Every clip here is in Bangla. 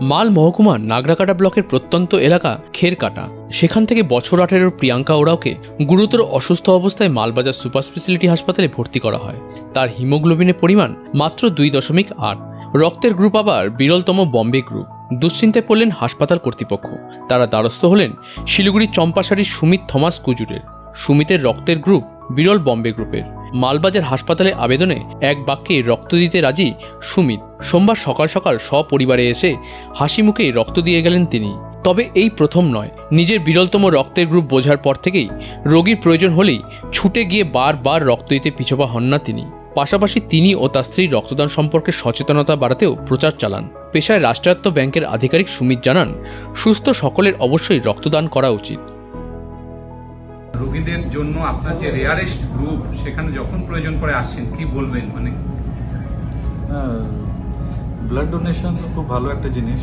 মাল মহকুমার নাগরাকাটা ব্লকের প্রত্যন্ত এলাকা খেরকাটা। সেখান থেকে বছর আঠেরোর প্রিয়াঙ্কা ওরাওকে গুরুতর অসুস্থ অবস্থায় মালবাজার সুপার স্পেশালিটি হাসপাতালে ভর্তি করা হয়। তার হিমোগ্লোবিনের পরিমাণ মাত্র দুই দশমিক আট। রক্তের গ্রুপ আবার বিরলতম বম্বে গ্রুপ। দুশ্চিন্তায় পড়লেন হাসপাতাল কর্তৃপক্ষ। তারা দ্বারস্থ হলেন শিলিগুড়ির চম্পাশাড়ির সুমিত থমাস কুজুরের। সুমিতের রক্তের গ্রুপ বিরল বম্বে গ্রুপের। মালবাজার হাসপাতালে আবেদনে এক বাক্যে রক্ত দিতে রাজি সুমিত। সোমবার সকাল সকাল সপরিবারে এসে হাসি মুখে রক্ত দিয়ে গেলেন তিনি। তবে এই প্রথম নয়, নিজের বিরলতম রক্তের গ্রুপ বোঝার পর থেকেই রোগীর প্রয়োজন হলেই ছুটে গিয়ে বারবার রক্ত দিতে পিছপা হন না তিনি। পাশাপাশি তিনি ও তার স্ত্রীর রক্তদান সম্পর্কে সচেতনতা বাড়াতেও প্রচার চালান। পেশায় রাষ্ট্রায়ত্ত ব্যাংকের আধিকারিক সুমিত জানান, সুস্থ সকলের অবশ্যই রক্তদান করা উচিত। রোগীদের জন্য আপনার যে রেয়ারেস্ট গ্রুপ সেখানে যখন প্রয়োজন পড়ে আসছেন, কি বলবেন? মানে ব্লাড ডোনেশন খুব ভালো একটা জিনিস।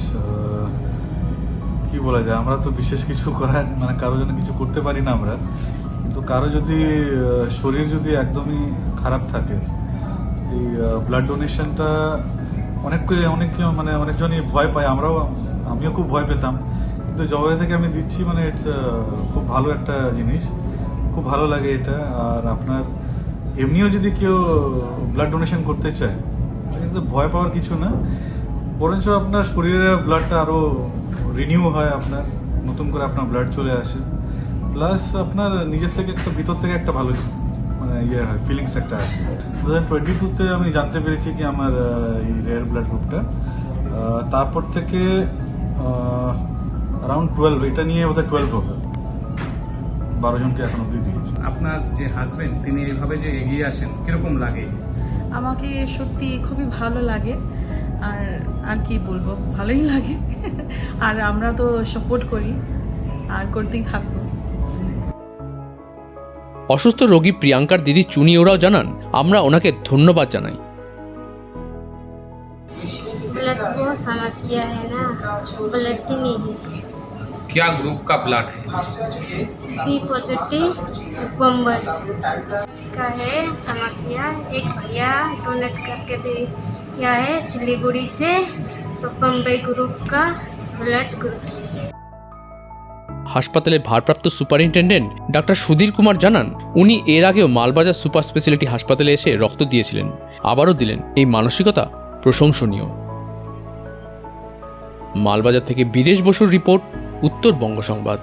কি বলা যায়, আমরা তো বিশেষ কিছু করা মানে কারও জন্য কিছু করতে পারি না আমরা। কিন্তু কারও যদি শরীর যদি একদমই খারাপ থাকে, এই ব্লাড ডোনেশনটা অনেক অনেক মানে অনেকজনই ভয় পায়। আমরাও, আমিও খুব ভয় পেতাম। কিন্তু জবাই থেকে আমি দিচ্ছি মানে ইটস খুব ভালো একটা জিনিস। খুব ভালো লাগে এটা, আর আপনার এমনিও যদি কেউ ব্লাড ডোনেশন করতে চায় কিন্তু ভয় পাওয়ার কিছু না। বরঞ্চ আপনার শরীরে ব্লাডটা আরও রিনিউ হয় আপনার, নতুন করে আপনার ব্লাড চলে আসে। প্লাস আপনার নিজের থেকে একটা, ভিতর থেকে একটা ভালো মানে ইয়ে হয় ফিলিংস একটা আসে। হাজার টোয়েন্টি টুতে আমি জানতে পেরেছি কি আমার এই রেয়ার ব্লাড গ্রুপটা তারপর থেকে অ্যারাউন্ড টুয়েলভ এটা নিয়ে বোধহয় টুয়েলভ হবে। বারো জনকে এখন অব্দি দিয়েছি। আপনার যে হাজবেন্ড তিনি এইভাবে যে এগিয়ে আসেন কীরকম লাগে? আমাকে সত্যি খুবই ভালো লাগে। আর আর কি বলব ভালোই লাগে। আর আমরা তো সাপোর্ট করি আর করতেই থাকব। অসুস্থ রোগী প্রিয়াঙ্কার দিদি চুনি ওরাও জানান আমরা ওনাকে ধন্যবাদ জানাই। ব্লাড সমস্যা হ্যাঁ क्या ग्रुप का ब्लड है बी पॉजिटिव बम्बर का है समस्या एक भैया डोनेट करके दिया है सिलीगुड़ी से तो बम्बई ग्रुप का ब्लड ग्रुप হাসপাতালের ভারপ্রাপ্ত সুপারিনটেন্ডেন্ট ডাক্তার সুধীর কুমার জানান উনি এর আগেও মালবাজার সুপার স্পেশালিটি হাসপাতালে এসে রক্ত দিয়েছিলেন আবারও দিলেন এই মানসিকতা প্রশংসনীয় মালবাজার থেকে বিদেশ বসুর রিপোর্ট উত্তরবঙ্গ সংবাদ।